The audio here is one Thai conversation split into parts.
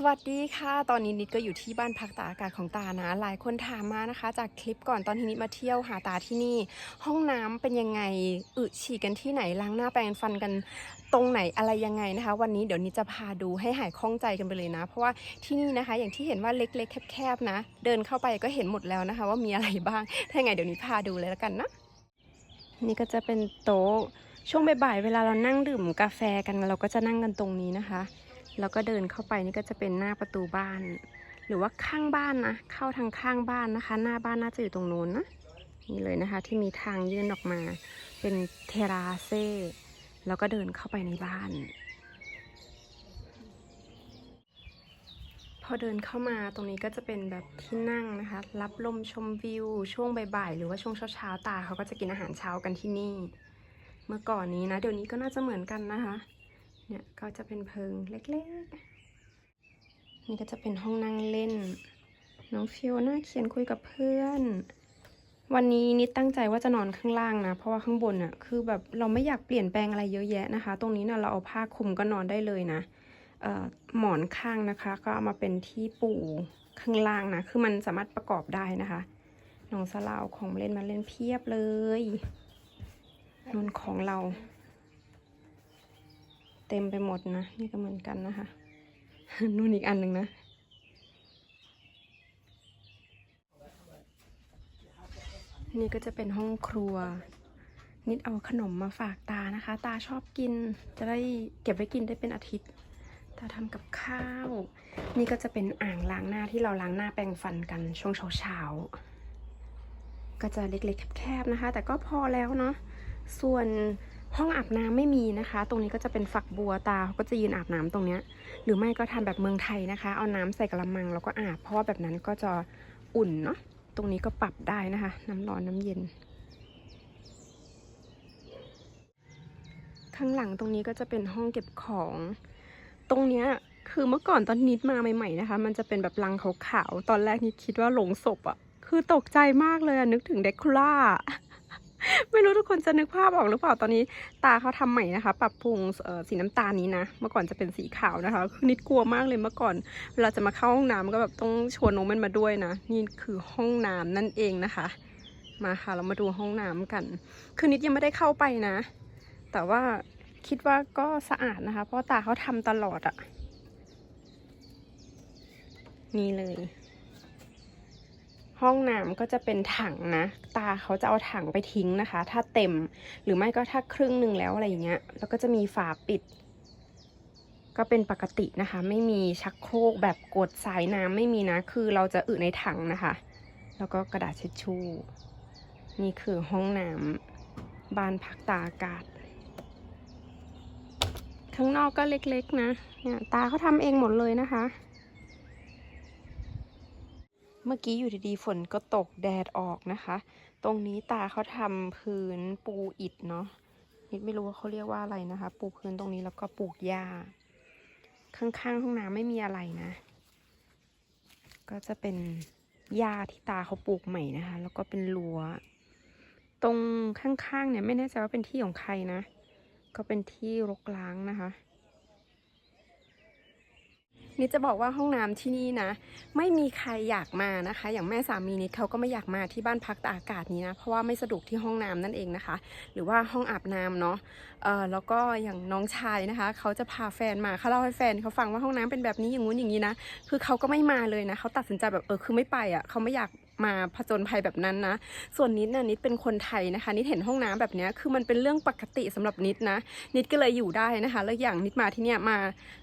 สวัสดีค่ะ ตอนนี้นิดก็อยู่ที่บ้านพักตากอากาศของตานะ หลายคนถามมานะคะ จากคลิปก่อนตอนที่นิดมาเที่ยวหาตาที่นี่ ห้องน้ำเป็นยังไงอึฉี่กันที่ไหนล้างหน้าแปรงฟันกันตรงไหนอะไรยังไงนะคะ วันนี้เดี๋ยวนิดจะพาดูให้หายคล่องใจกันไปเลยนะ เพราะว่าที่นี่นะคะ อย่างที่เห็นว่าเล็กๆแคบๆนะ เดินเข้าไปก็เห็นหมดแล้วนะคะ ว่ามีอะไรบ้างถ้ายังไงเดี๋ยวนิดพาดูเลยแล้วกันนะนี่ก็จะเป็นโต๊ะช่วงบ่ายๆเวลาเรานั่งดื่มกาแฟกันเราก็จะนั่งกันตรงนี้นะคะ แล้วก็เดินเข้าไปนี่ก็จะเป็นหน้าประตูบ้าน หรือว่าข้างบ้านนะ เข้าทางข้างบ้านนะคะ หน้าบ้านน่าจะอยู่ตรงโน้นนะ นี่เลยนะคะ ที่มีทางยื่นออกมา เป็นเทราเซ่แล้วก็เดินเข้าไปในบ้าน พอเดินเข้ามาตรงนี้ก็จะเป็นแบบที่นั่งนะคะ รับลมชมวิว ช่วงบ่ายๆหรือว่าช่วงเช้าๆตาเขาก็จะกินอาหารเช้ากันที่นี่ เมื่อก่อนนี้นะ เดี๋ยวนี้ก็น่าจะเหมือนกันนะคะ เนี่ยก็จะเป็นเพิงเล็กๆ นี่ก็จะเป็นห้องนั่งเล่น น้องฟิวน่าเขียนคุยกับเพื่อน วันนี้นิดตั้งใจว่าจะนอนข้างล่างนะ เพราะว่าข้างบนอะคือแบบเราไม่อยากเปลี่ยนแปลงอะไรเยอะแยะนะคะ ตรงนี้นะเราเอาผ้าคลุมก็นอนได้เลยนะเอ่อหมอนข้างนะคะ ก็เอามาเป็นที่ปูข้างล่างนะ คือมันสามารถประกอบได้นะคะน้องสลาวของเล่นมาเล่นเพียบเลยนนของเรา เต็มไปหมดนะ นี่ก็เหมือนกันนะคะ นู่นอีกอันหนึ่งนะ นี่ก็จะเป็นห้องครัว นิดเอาขนมมาฝากตานะคะ ตาชอบกิน จะได้เก็บไว้กินได้เป็นอาทิตย์ ตาทำกับข้าว นี่ก็จะเป็นอ่างล้างหน้าที่เราล้างหน้าแปรงฟันกันช่วงเช้าๆ ก็จะเล็กๆแคบๆนะคะ แต่ก็พอแล้วเนาะ ส่วน ห้องอาบน้ำไม่มีนะคะ ตรงนี้ก็จะเป็นฝักบัวตาเขาก็จะยืนอาบน้ำตรงเนี้ย หรือไม่ก็ทำแบบเมืองไทยนะคะ เอาน้ำใส่กระมังแล้วก็อาบ เพราะว่าแบบนั้นก็จะอุ่นเนาะ ตรงนี้ก็ปรับได้นะคะ น้ำร้อนน้ำเย็น ข้างหลังตรงนี้ก็จะเป็นห้องเก็บของ ตรงเนี้ยคือเมื่อก่อนตอนนิดมาใหม่ๆนะคะ มันจะเป็นแบบลังขาวๆ ตอนแรกนิดคิดว่าหลงศพอะคือตกใจมากเลยนึกถึงเดคูล่า ไม่รู้ทุกคนจะนึกภาพออกหรือเปล่าตอนนี้ ตาเขาทำใหม่นะคะ ปรับปรุงสีน้ำตาลนี้นะ เมื่อก่อนจะเป็นสีขาวนะคะ คือนิดกลัวมากเลยเมื่อก่อน เวลาจะมาเข้าห้องน้ำก็แบบต้องชวนน้องมันมาด้วยนะ นี่คือห้องน้ำนั่นเองนะคะ มาค่ะเรามาดูห้องน้ำกัน คือนิดยังไม่ได้เข้าไปนะ แต่ว่าคิดว่าก็สะอาดนะคะ เพราะตาเขาทำตลอดอะนี่เลย ห้องน้ำก็จะเป็นถังนะ ตาเขาจะเอาถังไปทิ้งนะคะ ถ้าเต็มหรือไม่ก็ถ้าครึ่งหนึ่งแล้วอะไรอย่างเงี้ย แล้วก็จะมีฝาปิด ก็เป็นปกตินะคะ ไม่มีชักโครกแบบกดสายน้ำไม่มีนะ คือเราจะอึในถังนะคะ แล้วก็กระดาษเช็ดชู่ นี่คือห้องน้ำบ้านพักตากอากาศ ข้างนอกก็เล็กๆนะเนี่ยตาเขาทำเองหมดเลยนะคะ เมื่อกี้อยู่ดีๆฝนก็ตกแดดออกนะคะ ตรงนี้ตาเขาทำพื้นปูอิฐเนาะนิดไม่รู้ว่าเขาเรียกว่าอะไรนะคะ ปูพื้นตรงนี้แล้วก็ปลูกหญ้า ข้างๆห้องน้ำไม่มีอะไรนะ ก็จะเป็นหญ้าที่ตาเขาปลูกใหม่นะคะ แล้วก็เป็นรั้ว ตรงข้างๆเนี่ยไม่แน่ใจว่าเป็นที่ของใครนะ ก็เป็นที่รกร้างนะคะ นิดจะบอกว่าห้องน้ำที่นี่นะ ไม่มีใครอยากมานะคะ อย่างแม่สามีนิดเขาก็ไม่อยากมาที่บ้านพักตากอากาศนี้นะเพราะว่าไม่สะดวกที่ห้องน้ำนั่นเองนะคะ หรือว่าห้องอาบน้ำเนาะเออแล้วก็อย่างน้องชายนะคะเขาจะพาแฟนมาเขาเล่าให้แฟนเขาฟังว่าห้องน้ำเป็นแบบนี้อย่างงู้นอย่างนี้นะคือเขาก็ไม่มาเลยนะเขาตัดสินใจแบบเออคือไม่ไปอะเขาไม่อยาก มาผจญภัยแบบนั้นนะ ส่วนนิดน่ะนิดเป็นคนไทยนะคะ นิดเห็นห้องน้ำแบบนี้คือมันเป็นเรื่องปกติสำหรับนิดนะ นิดก็เลยอยู่ได้นะคะ แล้วอย่างนิดมาที่เนี่ยมา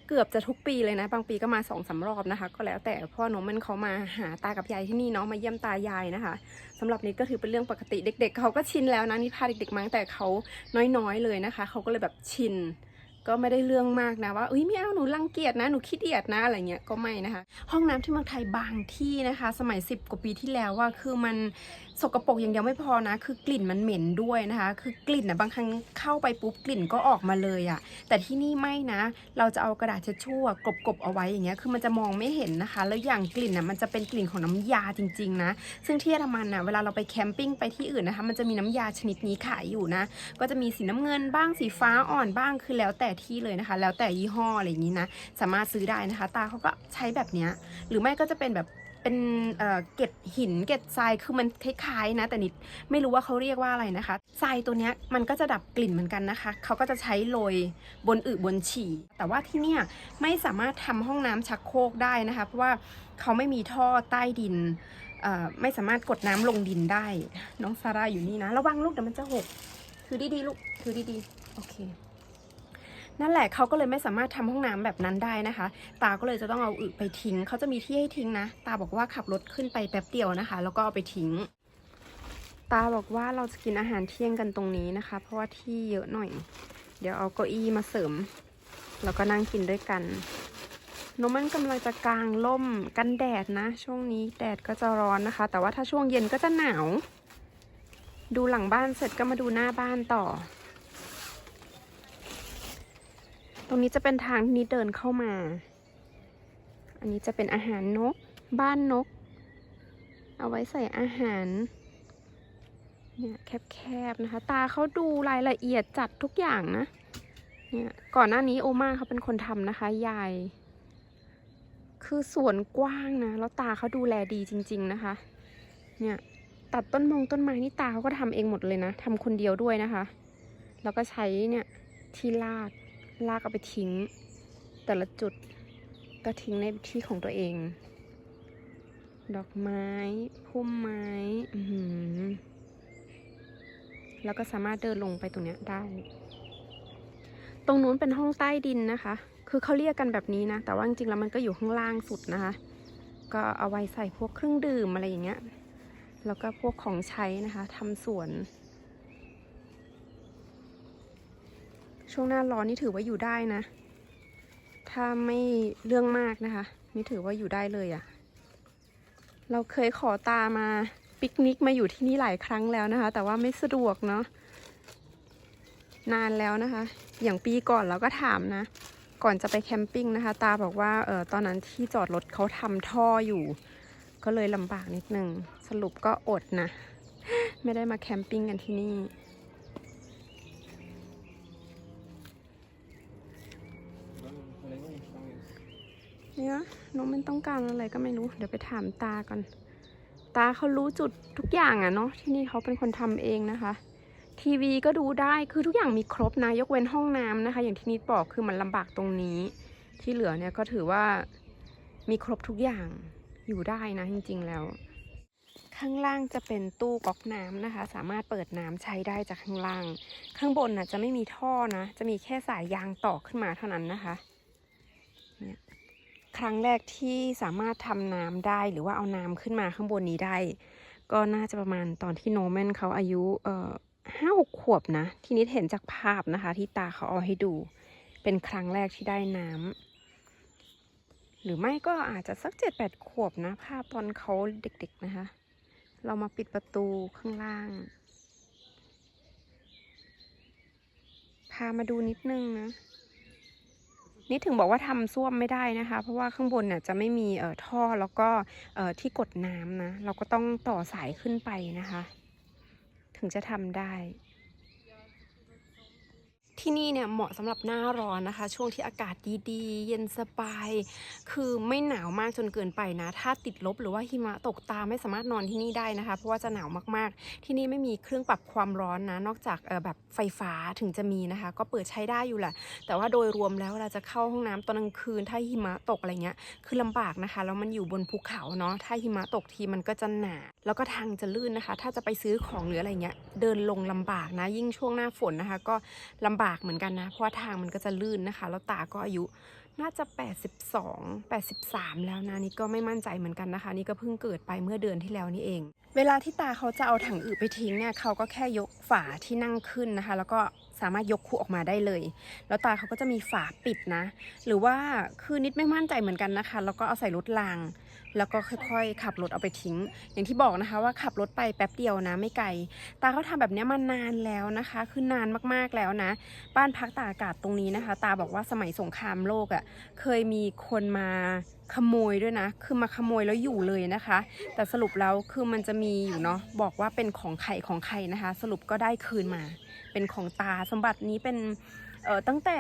เกือบจะทุกปีเลยนะ บางปีก็มาสองสามรอบนะคะ ก็แล้วแต่พ่อน้องมันเขามาหาตากับยายที่นี่เนาะมาเยี่ยมตายายนะคะสำหรับนิดก็ถือเป็นเรื่องปกติเด็ก ๆ เขาก็ชินแล้วนะนิดพาเด็กๆมาตั้งแต่เขาน้อยๆเลยนะคะ เขาก็เลยแบบชิน ก็ไม่ได้เรื่องมากนะว่าเอ้ยไม่เอาหนูรังเกียจนะหนูขี้เดียดนะอะไรเงี้ยก็ไม่นะคะ ห้องน้ำที่เมืองไทยบางที่นะคะ สมัย 10 กว่าปีที่แล้วว่าคือมันสกปรกอย่างเดียวไม่พอนะ คือกลิ่นมันเหม็นด้วยนะคะ คือกลิ่นนะบางครั้งเข้าไปปุ๊บกลิ่นก็ออกมาเลยอะ่ะแต่ที่นี่ไม่นะ เราจะเอากระดาษเช็ดชู่อะกบเอาไว้อย่างเงี้ยคือมันจะมองไม่เห็นนะคะ แล้วอย่างกลิ่นน่ะมันจะเป็นกลิ่นของน้ำยาจริงๆนะซึ่งที่เยอรมันน่ะเวลาเราไปแคมปิ้งไปที่อื่นนะคะ มันจะมีน้ำยาชนิดนี้ขายอยู่นะ ก็จะมีสีน้ำเงินบ้างสีฟ้าอ่อนบ้างคือแล้วแต่ที่เลยนะคะ แล้วแต่ยี่ห้ออะไรอย่างนี้นะสามารถซื้อได้นะคะ ตาเขาก็ใช้แบบนี้หรือไม่ก็จะเป็นแบบเป็นเกล็ดหินเกล็ดทรายคือมันคล้ายๆนะแต่นิดไม่รู้ว่าเขาเรียกว่าอะไรนะคะทรายตัวนี้มันก็จะดับกลิ่นเหมือนกันนะคะเขาก็จะใช้โรยบนอึบนฉี่ แต่ว่าที่เนี่ยไม่สามารถทำห้องน้ำชักโครกได้นะคะเพราะว่าเขาไม่มีท่อใต้ดินไม่สามารถกดน้ำลงดินได้ น้องซาร่าอยู่นี่นะ ระวังลูกเดี๋ยวมันจะหกถือดีๆลูกถือดีๆโอเค นั่นแหละเขาก็เลยไม่สามารถทำห้องน้ำแบบนั้นได้นะคะ ตาก็เลยจะต้องเอาอึไปทิ้งเขาจะมีที่ให้ทิ้งนะ ตาบอกว่าขับรถขึ้นไปแป๊บเดียวนะคะ แล้วก็เอาไปทิ้ง ตาบอกว่าเราจะกินอาหารเที่ยงกันตรงนี้นะคะ เพราะว่าที่เยอะหน่อย เดี๋ยวเอาเก้าอี้มาเสริม แล้วก็นั่งกินด้วยกันนมมันกำลังจะกลางล่มกันแดดนะ ช่วงนี้แดดก็จะร้อนนะคะ แต่ว่าถ้าช่วงเย็นก็จะหนาว ดูหลังบ้านเสร็จก็มาดูหน้าบ้านต่อ ตรงนี้จะเป็นทางที่นิดเดินเข้ามา อันนี้จะเป็นอาหารนก บ้านนก เอาไว้ใส่อาหาร เนี่ยแคบๆนะคะ ตาเขาดูรายละเอียดจัดทุกอย่างนะ เนี่ยก่อนหน้านี้โอมาเขาเป็นคนทำนะคะยายคือสวนกว้างนะ แล้วตาเขาดูแลดีจริง ๆนะคะ เนี่ยตัดต้นมงต้นไม้นี่ตาเขาก็ทำเองหมดเลยนะทำคนเดียวด้วยนะคะ แล้วก็ใช้เนี่ยที่ลาก ลากเอาไปทิ้ง แต่ละจุดก็ทิ้งในที่ของตัวเอง ดอกไม้ พุ่มไม้หืแล้วก็สามารถเดินลงไปตรงเนี้ยได้ ตรงนู้นเป็นห้องใต้ดินนะคะ คือเขาเรียกกันแบบนี้นะ แต่ว่าจริงๆแล้วมันก็อยู่ข้างล่างสุดนะคะ ก็เอาไว้ใส่พวกเครื่องดื่มอะไรอย่างเงี้ย แล้วก็พวกของใช้นะคะทำสวน ช่วงหน้าร้อนนี่ถือว่าอยู่ได้นะ ถ้าไม่เรื่องมากนะคะ นี่ถือว่าอยู่ได้เลยอะ่ะ เราเคยขอตามาปิกนิกมาอยู่ที่นี่หลายครั้งแล้วนะคะ แต่ว่าไม่สะดวกเนาะนานแล้วนะคะ อย่างปีก่อนเราก็ถามนะ ก่อนจะไปแคมปิ้งนะคะ ตาบอกว่าเออตอนนั้นที่จอดรถเขาทำท่ออยู่ ก็เลยลำบากนิดนึง สรุปก็อดนะ ไม่ได้มาแคมปิ้งกันที่นี่ เนี่ยน้องมันต้องการอะไรก็ไม่รู้ เดี๋ยวไปถามตาก่อน ตาเขารู้จุดทุกอย่างอะเนาะ ที่นี่เขาเป็นคนทำเองนะคะ ทีวีก็ดูได้ คือทุกอย่างมีครบนะ ยกเว้นห้องน้ำนะคะ อย่างที่นิดบอกคือมันลำบากตรงนี้ ที่เหลือเนี่ยก็ถือว่ามีครบทุกอย่างอยู่ได้นะจริง ๆ แล้ว ข้างล่างจะเป็นตู้ก๊อกน้ำนะคะ สามารถเปิดน้ำใช้ได้จากข้างล่าง ข้างบนน่ะจะไม่มีท่อนะ จะมีแค่สายยางต่อขึ้นมาเท่านั้นนะคะ เนี่ย ครั้งแรกที่สามารถทำน้ำได้หรือว่าเอาน้ำขึ้นมาข้างบนนี้ได้ ก็น่าจะประมาณตอนที่โนแมนเขาอายุเอ่อห้าหกขวบนะ ทีนี้เห็นจากภาพนะคะ ที่ตาเขาเอาให้ดู เป็นครั้งแรกที่ได้น้ำหรือไม่ก็อาจจะสักเจ็ดแปดขวบนะ ภาพตอนเขาเด็กๆนะคะ เรามาปิดประตูข้างล่าง พามาดูนิดนึงนะ นี่ถึงบอกว่าทำส้วมไม่ได้นะคะ เพราะว่าข้างบนเนี่ยจะไม่มีเอ่อท่อแล้วก็เอ่อที่กดน้ำนะ เราก็ต้องต่อสายขึ้นไปนะคะ ถึงจะทำได้ ที่นี่เนี่ยเหมาะสำหรับหน้าร้อนนะคะ ช่วงที่อากาศดีๆ เย็นสบาย คือไม่หนาวมากจนเกินไปนะ ถ้าติดลบหรือว่าหิมะตกตาไม่สามารถนอนที่นี่ได้นะคะ เพราะว่าจะหนาวมากๆ ที่นี่ไม่มีเครื่องปรับความร้อนนะ นอกจากแบบไฟฟ้าถึงจะมีนะคะ ก็เปิดใช้ได้อยู่แหละ แต่ว่าโดยรวมแล้วเราจะเข้าห้องน้ำตอนกลางคืนถ้าหิมะตกอะไรเงี้ย คือลำบากนะคะแล้วมันอยู่บนภูเขาเนาะ ถ้าหิมะตกทีมันก็จะหนา แล้วก็ทางจะลื่นนะคะ ถ้าจะไปซื้อของหรืออะไรเงี้ย เดินลงลำบากนะ ยิ่งช่วงหน้าฝนนะคะ ก็ลำบากเหมือนกันนะ เพราะทางมันก็จะลื่นนะคะ แล้วตาก็อายุน่าจะ 82 83 แล้วนะนี่ก็ไม่มั่นใจเหมือนกันนะคะ นี่ก็เพิ่งเกิดไปเมื่อเดือนที่แล้วนี่เอง เวลาที่ตาเขาจะเอาถังอึไปทิ้งเนี่ยเขาก็แค่ยกฝาที่นั่งขึ้นนะคะ แล้วก็สามารถยกคู่ออกมาได้เลย แล้วตาเขาก็จะมีฝาปิดนะ หรือว่าคือนิดไม่มั่นใจเหมือนกันนะคะ แล้วก็เอาใส่รถราง แล้วก็ค่อยๆ ขับรถเอาไปทิ้ง อย่างที่บอกนะคะว่าขับรถไปแป๊บเดียวนะไม่ไกล ตาเขาทำแบบนี้มานานแล้วนะคะ คือนานมากๆแล้วนะ บ้านพักตากอากาศตรงนี้นะคะ ตาบอกว่าสมัยสงครามโลกอะ่ะเคยมีคนมาขโมยด้วยนะ คือมาขโมยแล้วอยู่เลยนะคะ แต่สรุปแล้วคือมันจะมีอยู่เนาะ บอกว่าเป็นของใครของใครนะคะ สรุปก็ได้คืนมา เป็นของตาสมบัตินี้เป็น เออตั้งแต่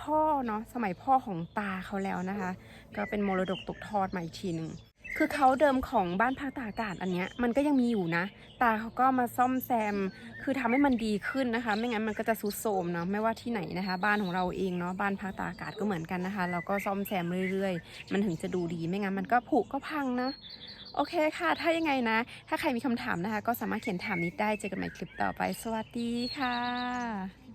พ่อเนาะสมัยพ่อของตาเขาแล้วนะคะ ก็เป็นมรดกตกทอดมาอีกทีหนึ่งคือเขาเดิมของบ้านพักตากอากาศอันเนี้ยมันก็ยังมีอยู่นะ ตาเขาก็มาซ่อมแซม คือทำให้มันดีขึ้นนะคะ ไม่งั้นมันก็จะซุดโทรมเนาะไม่ว่าที่ไหนนะคะ บ้านของเราเองเนาะบ้านพักตากอากาศก็เหมือนกันนะคะ เราก็ซ่อมแซมเรื่อยๆ มันถึงจะดูดีไม่งั้นมันก็ผุก็พังนะโอเคค่ะ ถ้ายังไงนะ ถ้าใครมีคำถามนะคะ ก็สามารถเขียนถามนิดได้ เจอกันใหม่คลิปต่อไป สวัสดีค่ะ